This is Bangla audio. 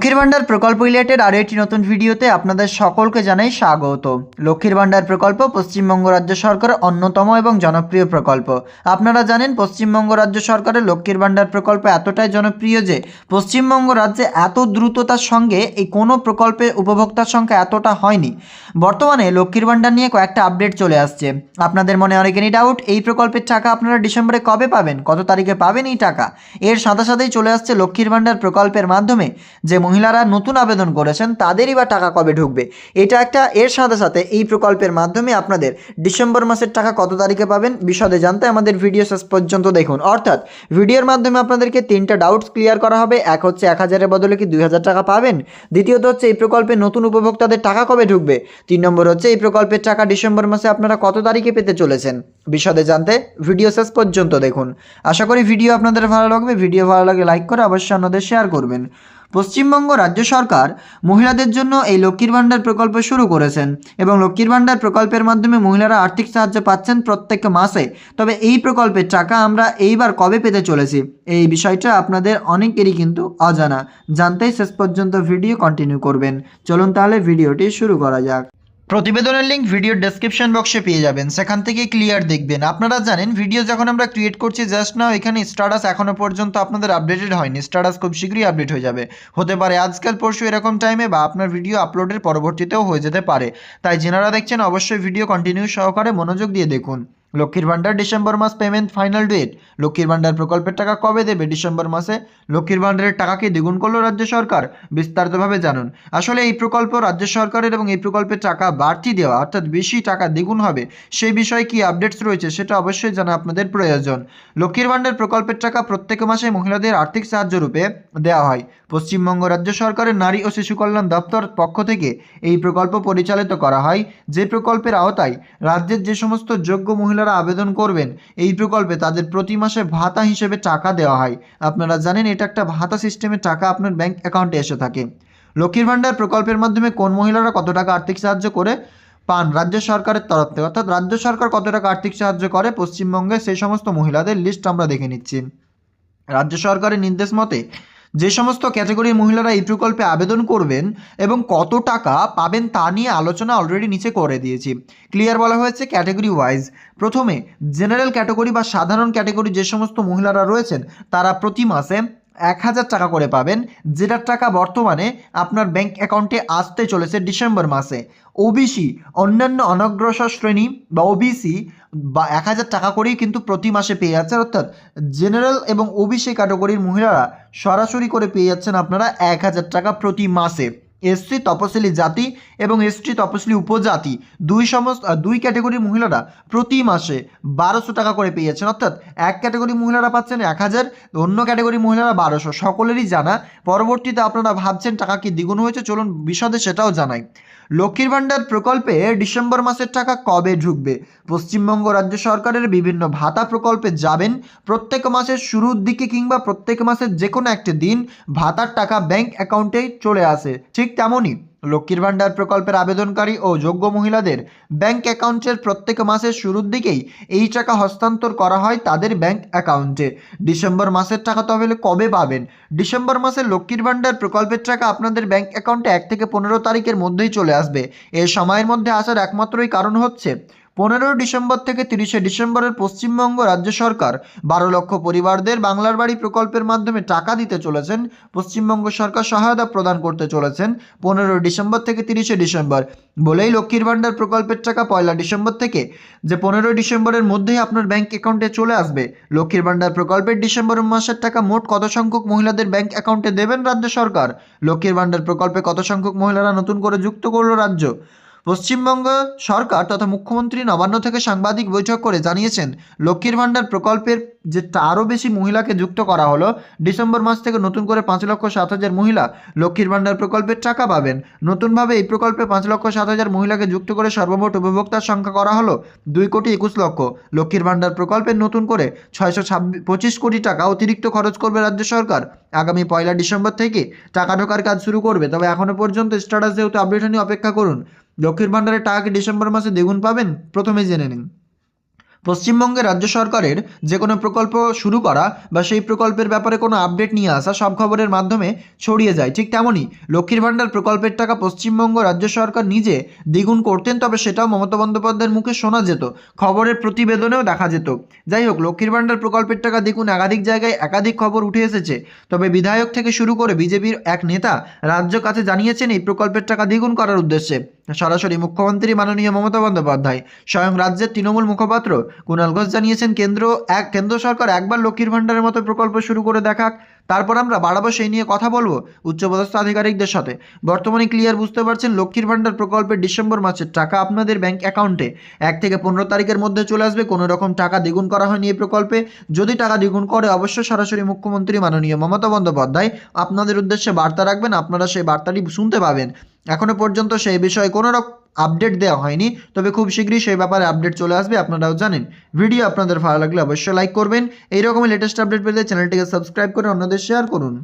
লক্ষ্মীর ভাণ্ডার প্রকল্প রিলেটেড আরও একটি নতুন ভিডিওতে আপনাদের সকলকে জানাই স্বাগত। লক্ষ্মীর ভাণ্ডার প্রকল্প পশ্চিমবঙ্গ রাজ্য সরকারের অন্যতম এবং জনপ্রিয় প্রকল্প। আপনারা জানেন, পশ্চিমবঙ্গ রাজ্য সরকারের লক্ষ্মীর ভাণ্ডার প্রকল্প এতটাই জনপ্রিয় যে পশ্চিমবঙ্গ রাজ্যে এত দ্রুততার সঙ্গে এই কোনো প্রকল্পের উপভোক্তার সংখ্যা এতটা হয়নি। বর্তমানে লক্ষ্মীর ভাণ্ডার নিয়ে কয়েকটা আপডেট চলে আসছে। আপনাদের মনে অনেকেরই ডাউট এই প্রকল্পের টাকা আপনারা ডিসেম্বরে কবে পাবেন? কত তারিখে পাবেন এই টাকা? এর সাথে সাথেই চলে আসছে লক্ষ্মীর ভাণ্ডার প্রকল্পের মাধ্যমে যে মহিলারা নতুন আবেদন করেছেন, তাদেরই বা টাকা কবে ঢুকবে? এটা একটা এর সাথে সাথে এই প্রকল্পের মাধ্যমে আপনাদের ডিসেম্বর মাসের টাকা কত তারিখে পাবেন বিশদে জানতে আমাদের ভিডিও শেষ পর্যন্ত দেখুন। অর্থাৎ, ভিডিওর মাধ্যমে আপনাদেরকে তিনটা ডাউটস ক্লিয়ার করা হবে, এক হচ্ছে এক হাজারের বদলে কি দুই হাজার টাকা পাবেন? দ্বিতীয়ত হচ্ছে এই প্রকল্পে নতুন উপভোক্তাদের টাকা কবে ঢুকবে? তিন নম্বর হচ্ছে এই প্রকল্পের টাকা ডিসেম্বর মাসে আপনারা কত তারিখে পেতে চলেছেন? বিশদে জানতে ভিডিও শেষ পর্যন্ত দেখুন। আশা করি ভিডিও আপনাদের ভালো লাগবে। ভিডিও ভালো লাগে লাইক করে অবশ্যই অন্যদের শেয়ার করবেন। পশ্চিমবঙ্গ রাজ্য সরকার মহিলাদের জন্য এই লক্ষ্মীর ভাণ্ডার প্রকল্প শুরু করেছেন এবং লক্ষ্মীর ভাণ্ডার প্রকল্পের মাধ্যমে মহিলারা আর্থিক সাহায্য পাচ্ছেন প্রত্যেক মাসে। তবে এই প্রকল্পের টাকা আমরা এইবার কবে পেতে চলেছি? এই বিষয়টা আপনাদের অনেকেরই কিন্তু অজানা। জানতেই শেষ পর্যন্ত ভিডিও কন্টিনিউ করবেন। চলুন তাহলে ভিডিওটি শুরু করা যাক। প্রতিবেদনের লিঙ্ক ভিডিও ডেসক্রিপশন বক্সে পেয়ে যাবেন। সেখান থেকে ক্লিয়ার দেখবেন। আপনারা জানেন ভিডিও যখন আমরা ক্রিয়েট করছি জাস্ট নাও এখানে স্টাটাস এখনও পর্যন্ত আপনাদের আপডেটেড হয়নি। স্টাটাস খুব শীঘ্রই আপডেট হয়ে যাবে। হতে পারে আজকাল, পরশু এরকম টাইমে বা আপনার ভিডিও আপলোডের পরবর্তীতেও হয়ে যেতে পারে। তাই যেনারা দেখছেন, অবশ্যই ভিডিও কন্টিনিউ সহকারে মনোযোগ দিয়ে দেখুন। লক্ষ্মীর ভাণ্ডার ডিসেম্বর মাস payment final date Lakshmir Bhandar প্রকল্পের টাকা কবে দেবে ডিসেম্বর মাসে? লক্ষ্মীর ভাণ্ডারের টাকাকে দ্বিগুণ করল রাজ্য সরকার? বিস্তারিতভাবে জানুন। আসলে এই প্রকল্প রাজ্য সরকারের এবং এই প্রকল্পের টাকা বাড়তি দেওয়া, অর্থাৎ বেশি টাকা দ্বিগুণ হবে, সেই বিষয়ে কি আপডেটস রয়েছে সেটা অবশ্যই জানা আপনাদের প্রয়োজন। লক্ষ্মীর ভাণ্ডার প্রকল্পের টাকা প্রত্যেক মাসে মহিলাদের আর্থিক সাহায্য রূপে দেওয়া হয়। পশ্চিমবঙ্গ রাজ্য সরকারের নারী ও শিশু কল্যাণ দপ্তর পক্ষ থেকে এই প্রকল্প পরিচালিত করা হয়। যে প্রকল্পের আওতায় রাজ্যের যে সমস্ত যোগ্য মহিলারা আবেদন করবেন, এই প্রকল্পে তাদের প্রতি মাসে ভাতা হিসেবে টাকা দেওয়া হয়। আপনারা জানেন এটা একটা ভাতা সিস্টেমে টাকা আপনার ব্যাংক অ্যাকাউন্টে এসে থাকে। লক্ষ্মীর ভাণ্ডার প্রকল্পের মাধ্যমে কোন মহিলারা কত টাকা আর্থিক সাহায্য করে পান? রাজ্য সরকারের তরফ থেকে। অর্থাৎ রাজ্য সরকার কত টাকা আর্থিক সাহায্য করে? পশ্চিমবঙ্গে সেই সমস্ত মহিলাদের লিস্ট আমরা দেখে নিচ্ছি। রাজ্য সরকারের নির্দেশ মতে যে সমস্ত ক্যাটাগরির মহিলারা এই প্রকল্পে আবেদন করবেন এবং কত টাকা পাবেন তা নিয়ে আলোচনা অলরেডি নিচে করে দিয়েছি। ক্লিয়ার বলা হয়েছে ক্যাটাগরি ওয়াইজ প্রথমে জেনারেল ক্যাটাগরি বা সাধারণ ক্যাটাগরি যে সমস্ত মহিলারা রয়েছেন, তারা প্রতি মাসে এক হাজার টাকা করে পাবেন, যেটার টাকা বর্তমানে আপনার ব্যাংক অ্যাকাউন্টে আসতে চলেছে ডিসেম্বর মাসে। ওবিসি অন্যান্য অনগ্রসর শ্রেণি বা ওবিসি বা এক হাজার টাকা করেই কিন্তু প্রতি মাসে পেয়ে যাচ্ছে অর্থাৎ জেনারেল এবং ওবিসি ক্যাটাগরির মহিলারা সরাসরি করে পেয়ে যাচ্ছেন আপনারা এক হাজার টাকা প্রতি মাসে। এসসি তপশিলি জাতি এবং এসটি তপশিলি উপজাতি। দুই সমস্ত দুই ক্যাটাগরির মহিলারা প্রতি মাসে বারোশো টাকা করে পেয়ে যাচ্ছেন অর্থাৎ এক ক্যাটাগরি মহিলারা পাচ্ছেন এক হাজার, অন্য ক্যাটাগরি মহিলারা বারোশো। সকলেরই জানা। পরবর্তীতে আপনারা ভাবছেন টাকা কি দ্বিগুণ হয়েছে? চলুন বিশদে সেটাও জানাই। লক্ষ্মীর ভাণ্ডার প্রকল্পে ডিসেম্বর মাসের টাকা কবে ঢুকবে? পশ্চিমবঙ্গ রাজ্য সরকারের বিভিন্ন ভাতা প্রকল্পে যাবেন প্রত্যেক মাসের শুরুর দিকে কিংবা প্রত্যেক মাসের যে কোনো একটি দিন ভাতার টাকা ব্যাংক অ্যাকাউন্টে চলে আসে, ঠিক তেমনই লক্ষ্মীর ভাণ্ডার প্রকল্পের আবেদনকারী ও যোগ্য মহিলাদের ব্যাংক অ্যাকাউন্টের প্রত্যেক মাসের শুরুর দিকেই এই টাকা হস্তান্তর করা হয় তাদের ব্যাংক অ্যাকাউন্টে। ডিসেম্বর মাসের টাকা তাহলে কবে পাবেন? ডিসেম্বর মাসে লক্ষ্মীর ভাণ্ডার প্রকল্পের টাকা আপনাদের ব্যাংক অ্যাকাউন্টে এক থেকে পনেরো তারিখের মধ্যেই চলে আসবে। এ সময়ের মধ্যে আসার একমাত্রই কারণ হচ্ছে পনেরোই ডিসেম্বর থেকে তিরিশে ডিসেম্বরের পশ্চিমবঙ্গ রাজ্য সরকার বারো লক্ষ পরিবারদের বাংলার বাড়ি প্রকল্পের মাধ্যমে টাকা দিতে চলেছেন। পশ্চিমবঙ্গ সরকার সহায়তা প্রদান করতে চলেছেন পনেরোই ডিসেম্বর থেকে তিরিশে ডিসেম্বর। বলেই লক্ষ্মীর ভাণ্ডার প্রকল্পের টাকা পয়লা ডিসেম্বর থেকে যে পনেরোই ডিসেম্বরের মধ্যেই আপনার ব্যাংক অ্যাকাউন্টে চলে আসবে। লক্ষ্মীর ভাণ্ডার প্রকল্পের ডিসেম্বর মাসের টাকা মোট কত সংখ্যক মহিলাদের ব্যাংক অ্যাকাউন্টে দেবেন রাজ্য সরকার? লক্ষ্মীর ভাণ্ডার প্রকল্পে কত সংখ্যক মহিলারা নতুন করে যুক্ত করল রাজ্য? পশ্চিমবঙ্গ সরকার তথা মুখ্যমন্ত্রী নবান্ন থেকে সাংবাদিক বৈঠক করে জানিয়েছেন, লক্ষ্মীর ভাণ্ডার প্রকল্পের যে আরও বেশি মহিলাকে যুক্ত করা হলো, ডিসেম্বর মাস থেকে নতুন করে পাঁচ লক্ষ সাত হাজার মহিলা লক্ষ্মীর ভাণ্ডার প্রকল্পের টাকা পাবেন। নতুনভাবে এই প্রকল্পে পাঁচ লক্ষ সাত হাজার মহিলাকে যুক্ত করে সর্বমোট উপভোক্তার সংখ্যা করা হলো দুই কোটি একুশ লক্ষ। লক্ষ্মীর ভাণ্ডার প্রকল্পের নতুন করে ছয়শো ছাব্বিশ পঁচিশ কোটি টাকা অতিরিক্ত খরচ করবে রাজ্য সরকার। আগামী পয়লা ডিসেম্বর থেকে টাকা ঢোকার কাজ শুরু করবে, তবে এখনও পর্যন্ত স্ট্যাটাস যেহেতু আপডেট হয়নি, অপেক্ষা করুন। লক্ষ্মীর ভাণ্ডারের টাকা কি ডিসেম্বর মাসে দ্বিগুণ পাবেন? প্রথমে জেনে নিন। পশ্চিমবঙ্গে রাজ্য সরকারের যে কোনো প্রকল্প শুরু করা বা সেই প্রকল্পের ব্যাপারে কোনো আপডেট নিয়ে আসা সব খবরের মাধ্যমে ছড়িয়ে যায়। ঠিক তেমনই লক্ষ্মীর ভাণ্ডার প্রকল্পের টাকা পশ্চিমবঙ্গ রাজ্য সরকার নিজে দ্বিগুণ করতেন, তবে সেটাও মমতা বন্দ্যোপাধ্যায়ের মুখে শোনা যেত, খবরের প্রতিবেদনেও দেখা যেত। যাই হোক, লক্ষ্মীর ভাণ্ডার প্রকল্পের টাকা দ্বিগুণ একাধিক জায়গায় একাধিক খবর উঠে এসেছে। তবে বিধায়ক থেকে শুরু করে বিজেপির এক নেতা রাজ্য কাছে জানিয়েছেন, এই প্রকল্পের টাকা দ্বিগুণ করার উদ্দেশ্যে। সরাসরি মুখ্যমন্ত্রী মাননীয় মমতা বন্দ্যোপাধ্যায়। স্বয়ং রাজ্যের তৃণমূল মুখপাত্র কুণাল ঘোষ জানিয়েছেন, কেন্দ্র এক কেন্দ্র সরকার একবার লক্ষ্মীর ভাণ্ডারের মতো প্রকল্প শুরু করে দেখাক। তারপর আমরা বাড়াবো সেই নিয়ে কথা বলব উচ্চপদস্থ আধিকারিকদের সাথে। বর্তমানে ক্লিয়ার বুঝতে পারছেন লক্ষ্মীর ভাণ্ডার প্রকল্পের ডিসেম্বর মাসের টাকা আপনাদের ব্যাংক অ্যাকাউন্টে এক থেকে পনেরো তারিখের মধ্যে চলে আসবে, কোনো রকম টাকা দ্বিগুণ করা হয়নি এই প্রকল্পে। যদি টাকা দ্বিগুণ করে, অবশ্যই সরাসরি মুখ্যমন্ত্রী মাননীয় মমতা বন্দ্যোপাধ্যায় আপনাদের উদ্দেশ্যে বার্তা রাখবেন, আপনারা সেই বার্তাটি শুনতে পাবেন। এখনও পর্যন্ত সেই বিষয়ে কোনো রকম আপডেট দেওয়া হয়নি, তবে খুব শীঘ্রই সেই ব্যাপারে আপডেট চলে আসবে, আপনারাও জানেন। ভিডিও আপনাদের ভালো লাগলে অবশ্যই লাইক করবেন। এইরকমই লেটেস্ট আপডেট পেতে চ্যানেলটিকে সাবস্ক্রাইব করে অন্যদের শেয়ার করুন।